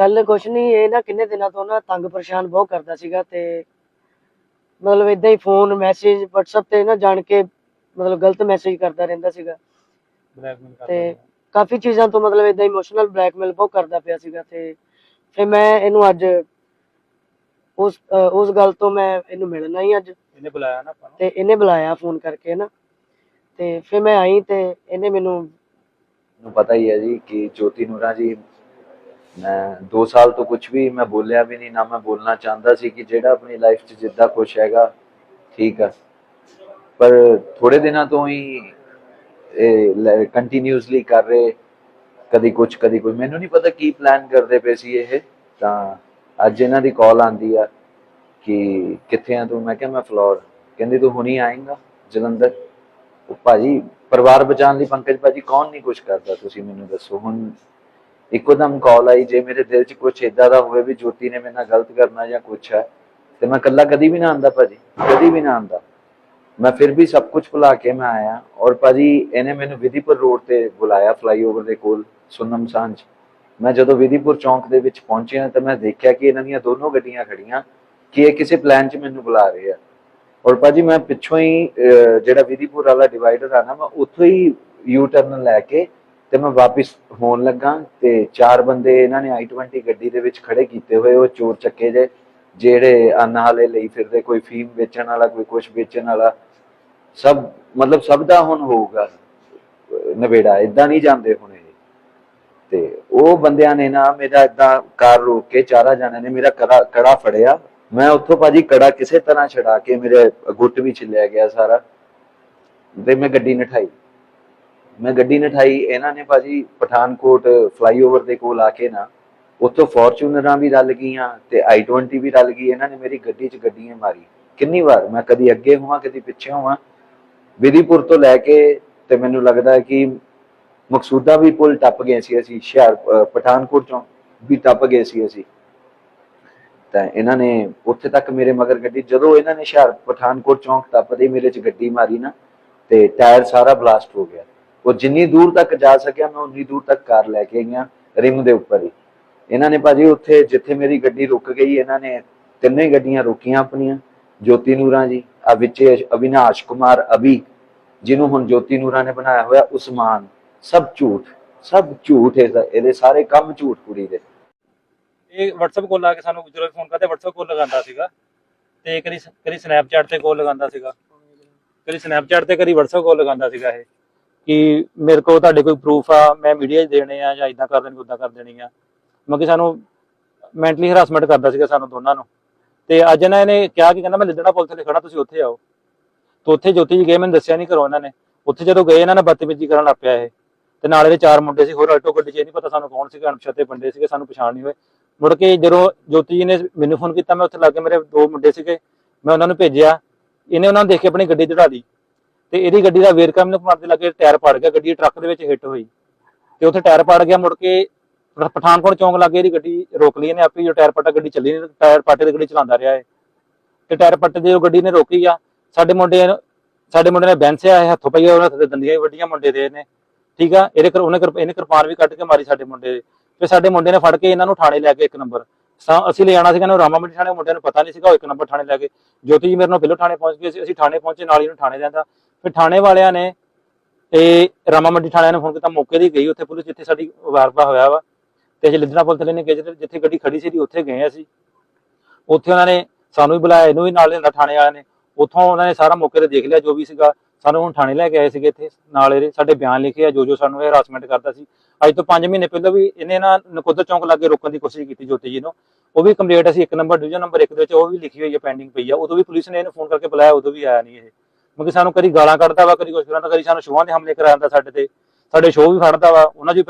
ਗੱਲ ਕੁਛ ਨਹੀਂ ਇਹ ਨਾ ਕਿੰਨੇ ਦਿਨਾਂ ਤੋਂ ਨਾ ਤੰਗ ਪਰੇਸ਼ਾਨ ਬਹੁਤ ਕਰਦਾ ਸੀਗਾ ਤੇ ਮਤਲਬ ਇਦਾਂ ਹੀ ਫੋਨ ਮੈਸੇਜ WhatsApp ਤੇ ਨਾ ਜਾਣ ਕੇ ਮਤਲਬ ਗਲਤ ਮੈਸੇਜ ਕਰਦਾ ਰਹਿੰਦਾ ਸੀਗਾ। ਬਲੈਕਮੇਲ ਕਰਦਾ ਤੇ ਕਾਫੀ ਚੀਜ਼ਾਂ ਤੋਂ ਮਤਲਬ ਇਦਾਂ ਇਮੋਸ਼ਨਲ ਬਲੈਕਮੇਲ ਬਹੁਤ ਕਰਦਾ ਪਿਆ ਸੀਗਾ ਤੇ ਫਿਰ ਮੈਂ ਇਹਨੂੰ ਅੱਜ ਉਸ ਉਸ ਗੱਲ ਤੋਂ ਮੈਂ ਇਹਨੂੰ ਮਿਲਣਾ ਹੀ ਅੱਜ। ਇਹਨੇ ਬੁਲਾਇਆ ਨਾ ਆਪਾਂ ਨੂੰ। ਤੇ ਇਹਨੇ ਬੁਲਾਇਆ ਫੋਨ ਕਰਕੇ ਨਾ। ਤੇ ਫਿਰ ਮੈਂ ਆਈ ਤੇ ਇਹਨੇ ਮੈਨੂੰ ਨੂੰ ਪਤਾ ਹੀ ਹੈ ਜੀ ਕਿ ਜੋਤੀ ਨੂਰਾ ਜੀ ਮੈਂ 2 ਸਾਲ ਤੋਂ ਕੁਝ ਵੀ ਮੈਂ ਬੋਲਿਆ ਵੀ ਨਹੀਂ, ਨਾ ਮੈਂ ਬੋਲਣਾ ਚਾਹੁੰਦਾ ਸੀ ਕਿ ਜਿਹੜਾ ਆਪਣੀ ਲਾਈਫ 'ਚ ਜਿੱਦਾਂ ਕੁਝ ਹੈਗਾ, ਠੀਕ ਆ। ਪਰ ਥੋੜੇ ਦਿਨਾਂ ਤੋਂ ਹੀ ਇਹ ਕੰਟੀਨਿਊਸਲੀ ਕਰ ਰਹੇ, ਕਦੀ ਕੁਝ ਕਦੀ ਕੋਈ। ਮੈਨੂੰ ਨਹੀਂ ਪਤਾ ਕੀ ਪਲਾਨ ਕਰਦੇ ਪਏ ਸੀ ਇਹ। ਤਾਂ ਅੱਜ ਇਹਨਾਂ ਦੀ ਕਾਲ ਆਂਦੀ ਆ ਕਿ ਕਿੱਥੇ ਆ ਤੂੰ? ਮੈਂ ਕਿਹਾ ਮੈਂ ਫਲੋਰ। ਕਹਿੰਦੀ, ਤੂੰ ਹੁਣੀ ਆਏਂਗਾ, ਜਲੰਧਰ? ਭਾਜੀ, ਪਰਿਵਾਰ ਬਚਾਉਣ ਲਈ ਪੰਕਜ ਭਾਜੀ ਕੌਣ ਨਹੀਂ ਕੁਝ ਕਰਦਾ, ਤੁਸੀਂ ਮੈਨੂੰ ਦੱਸੋ। ਹੁਣ ਇੱਕੋ ਕਾਲ ਆਈ, ਜੇ ਮੇਰੇ ਦਿਲ 'ਚ ਕੁਝ ਇਦਾਂ ਦਾ ਹੋਵੇ ਵੀ ਜੋਤੀ ਨੇ ਮੇਰੇ ਨਾਲ ਗਲਤ ਕਰਨਾ ਜਾਂ ਕੁਝ ਹੈ, ਤੇ ਮੈਂ ਇਕੱਲਾ ਕਦੀ ਵੀ ਨਾ ਆਂਦਾ ਭਾਜੀ, ਕਦੀ ਵੀ ਨਾ ਆਂਦਾ। ਮੈਂ ਫਿਰ ਵੀ ਸਭ ਕੁਝ ਭੁਲਾ ਕੇ ਮੈਂ ਆਇਆ ਔਰ ਭਾਜੀ ਇਹਨੇ ਮੈਨੂੰ ਵਿਧੀਪੁਰ ਰੋਡ ਤੇ ਬੁਲਾਇਆ ਫਲਾਈਓਵਰ ਦੇ ਕੋਲ, ਸੁਨਮ ਸਾਂਝ। ਮੈਂ ਜਦੋਂ ਵਿਧੀਪੁਰ ਚੌਂਕ ਦੇ ਵਿੱਚ ਪਹੁੰਚਿਆ ਤਾਂ ਮੈਂ ਦੇਖਿਆ ਕਿ ਇਹਨਾਂ ਦੀਆਂ ਦੋਨੋਂ ਗੱਡੀਆਂ ਖੜੀਆਂ, ਕਿ ਇਹ ਕਿਸੇ ਪਲਾਨ 'ਚ ਮੈਨੂੰ ਬੁਲਾ ਰਹੇ ਆ। ਔਰ ਭਾਜੀ ਮੈਂ ਪਿੱਛੋਂ ਹੀ ਜਿਹੜਾ ਵਿਧੀਪੁਰ ਵਾਲਾ ਡਿਵਾਈਡਰ ਆ ਨਾ, ਮੈਂ ਉੱਥੋਂ ਹੀ ਯੂ ਟਰਨ ਲੈ ਕੇ ਤੇ ਮੈਂ ਵਾਪਸ ਹੋਣ ਲੱਗਾ ਤੇ ਚਾਰ ਬੰਦੇ ਇਹਨਾਂ ਨੇ i20 ਗੱਡੀ ਦੇ ਵਿੱਚ ਖੜੇ ਕੀਤੇ ਹੋਏ, ਉਹ ਚੋਰ ਚੱਕੇ ਜੇ, ਜਿਹੜੇ ਅੰਨ ਲਈ ਫਿਰਦੇ, ਕੋਈ ਫੀਮ ਵੇਚਣ ਵਾਲਾ, ਕੋਈ ਕੁਝ ਵੇਚਣ ਵਾਲਾ, ਸਭ, ਮਤਲਬ ਸਭ ਦਾ ਹੁਣ ਹੋਊਗਾ ਨਵੇੜਾ ਇਦਾਂ ਨਹੀਂ ਜਾਂਦੇ ਹੁਣ ਇਹ। ਤੇ ਉਹ ਬੰਦਿਆਂ ਨੇ ਨਾ ਮੇਰਾ ਇਦਾਂ ਕਾਰ ਰੋਕ ਕੇ ਚਾਰਾ ਜਾਣਿਆਂ ਨੇ ਮੇਰਾ ਕੜਾ ਕੜਾ ਫੜਿਆ। ਮੈਂ ਉੱਥੋਂ ਭਾਜੀ ਕੜਾ ਕਿਸੇ ਤਰ੍ਹਾਂ ਛਡਾ ਕੇ ਮੇਰੇ ਗੁੱਟ ਵੀ ਛਿੱਲਿਆ ਗਿਆ ਸਾਰਾ, ਤੇ ਮੈਂ ਗੱਡੀ ਨਠਾਈ। ਮੈਂ ਗੱਡੀ ਨਠਾਈ, ਇਹਨਾਂ ਨੇ ਭਾਜੀ ਪਠਾਨਕੋਟ ਫਲਾਈਓਵਰ ਦੇ ਕੋਲ ਆ ਕੇ ਨਾ, ਉੱਥੋਂ ਫੋਰਚੂਨਰਾਂ ਵੀ ਰਲ ਗਈਆਂ ਤੇ i20 ਵੀ ਰਲ ਗਈ, ਇਹਨਾਂ ਨੇ ਮੇਰੀ ਗੱਡੀ 'ਚ ਗੱਡੀਆਂ ਮਾਰੀ। ਕਿੰਨੀ ਵਾਰ? ਮੈਂ ਕਦੀ ਅੱਗੇ ਹੋਵਾਂ, ਕਦੀ ਪਿੱਛੇ ਹੋਵਾਂ? ਵਿਧੀਪੁਰ ਤੋਂ ਲੈ ਕੇ ਤੇ ਮੈਨੂੰ ਲੱਗਦਾ ਕਿ ਮਕਸੂਦਾ ਵੀ ਪੁਲ ਟੱਪ ਗਏ ਸੀ ਅਸੀਂ, ਹੁਸ਼ਿਆਰ ਪਠਾਨਕੋਟ ਚੋਂ ਵੀ ਟੱਪ ਗਏ ਸੀ ਅਸੀਂ। ਤਾਂ ਇਹਨਾਂ ਨੇ ਉੱਥੇ ਤੱਕ ਮੇਰੇ ਮਗਰ ਗੱਡੀ, ਜਦੋਂ ਇਹਨਾਂ ਨੇ ਹੁਸ਼ਿਆਰ, ਪਠਾਨਕੋਟ ਚੌਂਕ ਟੱਪਦੇ ਮੇਰੇ 'ਚ ਗੱਡੀ ਮਾਰੀ ਨਾ, ਤੇ ਟਾਇਰ ਸਾਰਾ ਬਲਾਸਟ ਹੋ ਗਿਆ। ਉਹ ਜਿੰਨੀ ਦੂਰ ਤੱਕ ਜਾ ਸਕਿਆ, ਮੈਂ ਉਨੀ ਦੂਰ ਤੱਕ ਕਾਰ ਲੈ ਕੇ ਗਿਆ ਰਿਮ ਦੇ ਉੱਪਰ ਹੀ। ਇਹਨਾਂ ਨੇ ਭਾਜੀ ਉੱਥੇ ਜਿੱਥੇ ਮੇਰੀ ਗੱਡੀ ਰੁਕ ਗਈ, ਇਹਨਾਂ ਨੇ ਤਿੰਨੇ ਗੱਡੀਆਂ ਰੋਕੀਆਂ ਆਪਣੀਆਂ, ਜੋਤੀ ਨੂਰਾਂ ਜੀ ਆ ਵਿੱਚੇ ਅਵਿਨਾਸ਼ ਕੁਮਾਰ, ਅਭੀ, ਜਿਹਨੂੰ ਹੁਣ ਜੋਤੀ ਨੂਰਾਂ ਨੇ ਬਣਾਇਆ ਹੋਇਆ, ਉਸਮਾਨ, ਸਭ ਝੂਠ ਸਭ ਝੂਠ ਇਹਦੇ ਸਾਰੇ ਕੰਮ ਝੂਠ ਕੁੜੀ ਦੇ। ਇਹ WhatsApp ਕਾਲ ਲਾ ਕੇ ਸਾਨੂੰ ਜਦੋਂ ਫੋਨ ਕਰਦੇ, WhatsApp ਕਾਲ ਲਗਾਉਂਦਾ ਸੀਗਾ, ਤੇ ਕਦੀ ਕਦੀ Snapchat ਤੇ ਕਾਲ ਲਗਾਉਂਦਾ ਸੀਗਾ। ਕਦੀ Snapchat ਤੇ ਕਦੀ WhatsApp ਕਾਲ ਲਗਾਉਂਦਾ ਸੀਗਾ ਇਹ। ਕਿ ਮੇਰੇ ਕੋਲ ਤੁਹਾਡੇ ਕੋਈ ਪ੍ਰੂਫ ਆ, ਮੈਂ ਮੀਡੀਆ 'ਚ ਦੇਣੇ ਆ ਜਾਂ ਇਦਾਂ ਕਰ ਦੇਣੀ ਉਦਾਂ ਕਰ ਦੇਣੀ ਆ। ਮਤਲਬ ਕਿ ਸਾਨੂੰ ਮੈਂਟਲੀ ਹਰਾਸਮੈਂਟ ਕਰਦਾ ਸੀਗਾ ਸਾਨੂੰ ਦੋਨਾਂ ਨੂੰ। ਤੇ ਅੱਜ ਇਹਨਾਂ ਨੇ ਕਿਹਾ ਕਿ ਕਹਿੰਦਾ ਮੈਂ ਲਿੱਦੜਾ ਪੁਲ ਤੇ ਖੜਾ ਤੁਸੀਂ ਉੱਥੇ ਆਓ। ਤੇ ਉੱਥੇ ਜੋਤੀ ਜੀ ਗਏ, ਮੈਨੂੰ ਦੱਸਿਆ ਨਹੀਂ ਕਰੋ ਇਹਨਾਂ ਨੇ। ਉੱਥੇ ਜਦੋਂ ਗਏ, ਇਹਨਾਂ ਨੇ ਬਦਤਮੀਜ਼ੀ ਕਰਨ ਲੱਗ ਪਿਆ ਇਹ। ਤੇ ਨਾਲ ਇਹਦੇ ਚਾਰ ਮੁੰਡੇ ਸੀ, ਹੋਰ ਆਲਟੋ ਗੱਡੀ 'ਚ ਨਹੀਂ ਪਤਾ ਸਾਨੂੰ ਕੌਣ ਸੀਗੇ, ਅਣਪਛਾਤੇ ਬੰਦੇ ਸੀਗੇ, ਸਾਨੂੰ ਪਛਾਣ ਨਹੀਂ ਹੋਏ। ਮੁੜ ਕੇ ਜਦੋਂ ਜੋਤੀ ਜੀ ਨੇ ਮੈਨੂੰ ਫੋਨ ਕੀਤਾ, ਮੈਂ ਉੱਥੇ ਲੱਗੇ ਮੇਰੇ ਦੋ ਮੁੰਡੇ ਸੀਗੇ, ਮੈਂ ਉਹਨਾਂ ਨੂੰ ਭੇਜਿਆ। ਇਹਨੇ ਉਹਨਾਂ ਨੂੰ ਦੇਖ ਕੇ ਆਪਣੀ ਗੱਡੀ ਚੜਾ ਲਈ। ਤੇ ਇਹਦੀ ਗੱਡੀ ਦਾ ਵੇਰਕਾ ਮੈਨੂੰ ਮਾਰਦੇ ਲੱਗੇ ਟਾਇਰ ਪੜ ਗਿਆ, ਗੱਡੀ ਟਰੱਕ ਦੇ ਵਿੱਚ ਹਿੱਟ ਹੋਈ। ਤੇ ਉੱਥੇ ਟਾਇਰ ਪੜ ਗਿਆ, ਮੁੜ ਕੇ ਪਠਾਨਕੋਟ ਚੌਂਕ ਲੱਗੇ ਇਹਦੀ ਗੱਡੀ ਰੋਕ ਲਈ ਇਹਨੇ ਆਪੇ, ਜੋ ਟਾਇਰ ਪੱਟਾ ਗੱਡੀ ਚੱਲੀ ਨਹੀਂ, ਟਾਇਰ ਪਾਟੇ ਦੀ ਗੱਡੀ ਚਲਾਉਂਦਾ ਰਿਹਾ ਹੈ ਤੇ ਟਾਇਰ ਪੱਟੇ ਦੀ ਉਹ ਗੱਡੀ ਨੇ ਰੋਕੀ ਆ। ਸਾਡੇ ਮੁੰਡੇ ਸਾਡੇ ਮੁੰਡੇ ਨੇ ਬੈਂਸਿਆ ਇਹ ਹੱਥੋਂ ਪਈਆ ਉਹਨਾਂ ਤੇ ਦੰਦੀਆਂ ਵੀ ਵੱਡੀਆਂ ਮੁੰਡੇ ਦੇ ਨੇ ਠੀਕ ਆ? ਇਹਦੇ ਕਰ, ਉਹਨੇ ਇਹਨੇ ਕਿਰਪਾਨ ਵੀ ਕੱਢ ਕੇ ਮਾਰੀ ਸਾਡੇ ਮੁੰਡੇ ਦੇ। ਤੇ ਸਾਡੇ ਮੁੰਡੇ ਨੇ ਫੜ ਕੇ ਇਹਨਾਂ ਨੂੰ ਥਾਣੇ ਲੈ ਕੇ ਇੱਕ ਨੰਬਰ। ਅਸੀਂ ਲੈ ਜਾਣਾ ਸੀਗਾ ਇਹਨੂੰ ਰਾਮਾ ਮੰਡੀ ਥਾਣੇ ਮੁੰਡਿਆਂ ਨੂੰ ਪਤਾ ਨਹੀਂ ਸੀਗਾ, ਉਹ ਇੱਕ ਨੰਬਰ ਥਾਣੇ ਲੈ ਕੇ ਜੋਤੀ ਜੀ ਮੇਰੇ ਨਾਲ ਪਹਿਲੋਂ ਥਾਣੇ ਪਹੁੰਚ ਗਏ ਸੀ, ਅਸੀਂ ਥਾਣੇ ਪਹੁੰਚੇ, ਨਾਲ ਹੀ ਨੂੰ ਥਾਣੇ ਜਾਂਦਾ ਫਿਰ ਥਾਣੇ ਵਾਲਿਆਂ ਨੇ ਇਹ ਰਾਮਾ ਮੰਡੀ ਥਾਣਿਆਂ ਨੇ ਫੋਨ ਕੀਤਾ, ਮੌਕੇ ਦੀ ਗਈ ਉੱਥੇ ਪੁਲਿਸ, ਜਿੱਥੇ ਸਾਡੀ ਵਾਰਪਾ ਹੋਇਆ ਵਾ। ਤੇ ਅਸੀਂ ਲਿੱਦਣਾ ਪੁਲਿਸ ਵਾਲੇ ਨੇ ਗਏ ਜਿੱਥੇ ਜਿੱਥੇ ਗੱਡੀ ਖੜੀ ਸੀ ਉੱਥੇ ਗਏ ਅਸੀਂ। ਉੱਥੇ ਉਹਨਾਂ ਨੇ ਸਾਨੂੰ ਵੀ ਬੁਲਾਇਆ, ਇਹਨੂੰ ਵੀ ਨਾਲ ਲਿਆਂਦਾ ਥਾਣੇ ਵਾਲਿਆਂ ਨੇ। ਉੱਥੋਂ ਉਹਨਾਂ ਨੇ ਸਾਰਾ ਮੌਕੇ ਤੇ ਦੇਖ ਲਿਆ, ਜੋ ਵੀ ਸੀਗਾ। ਸਾਨੂੰ ਹੁਣ ਥਾਣੇ ਲੈ ਕੇ ਆਏ ਸੀਗੇ ਇੱਥੇ, ਨਾਲ ਇਹਦੇ ਸਾਡੇ ਬਿਆਨ ਲਿਖੇ ਆ, ਜੋ ਜੋ ਸਾਨੂੰ ਇਹ ਹਰਾਸਮੈਂਟ ਕਰਦਾ ਸੀ। ਅੱਜ ਤੋਂ 5 ਮਹੀਨੇ ਪਹਿਲਾਂ ਵੀ ਇਹਨੇ ਨਾ ਨਕੋਦਰ ਚੌਂਕ ਲਾਗੇ ਰੋਕਣ ਦੀ ਕੋਸ਼ਿਸ਼ ਕੀਤੀ ਜੋਤੀ ਜੀ ਨੂੰ। ਉਹ ਵੀ ਕੰਪਲੀਟ ਅਸੀਂ ਇੱਕ ਨੰਬਰ ਡਿਵੀਜ਼ਨ ਨੰਬਰ 1 ਦੇ ਵਿੱਚ ਉਹ ਵੀ ਲਿਖੀ ਹੋਈ ਹੈ ਪੈਂਡਿੰਗ ਪਈ ਆ। ਉਦੋਂ ਵੀ ਪੁਲਿਸ ਨੇ ਇਹਨੂੰ ਫੋਨ ਕਰਕੇ ਬੁਲਾਇਆ, ਉਦੋਂ ਵੀ ਆਇਆ ਨਹੀਂ ਇਹ। ਕਿਉਂਕਿ ਸਾਨੂੰ ਕਦੀ ਗਾਲਾਂ ਕੱਢਦਾ ਵਾ, ਕਦੀ ਕੁਛ ਕਰਾਂਦਾ, ਕਦੀ ਸਾਨੂੰ ਸ਼ੋਹਾਂ ਦੇ ਹਮਲੇ ਕਰਾ ਜਾਂਦਾ ਸਾਡੇ ਤੇ, ਸਾਡੇ ਸ਼ੋਅ ਵੀ ਫੜਦਾ ਵਾ, ਉਹਨਾਂ 'ਚ ਵੀ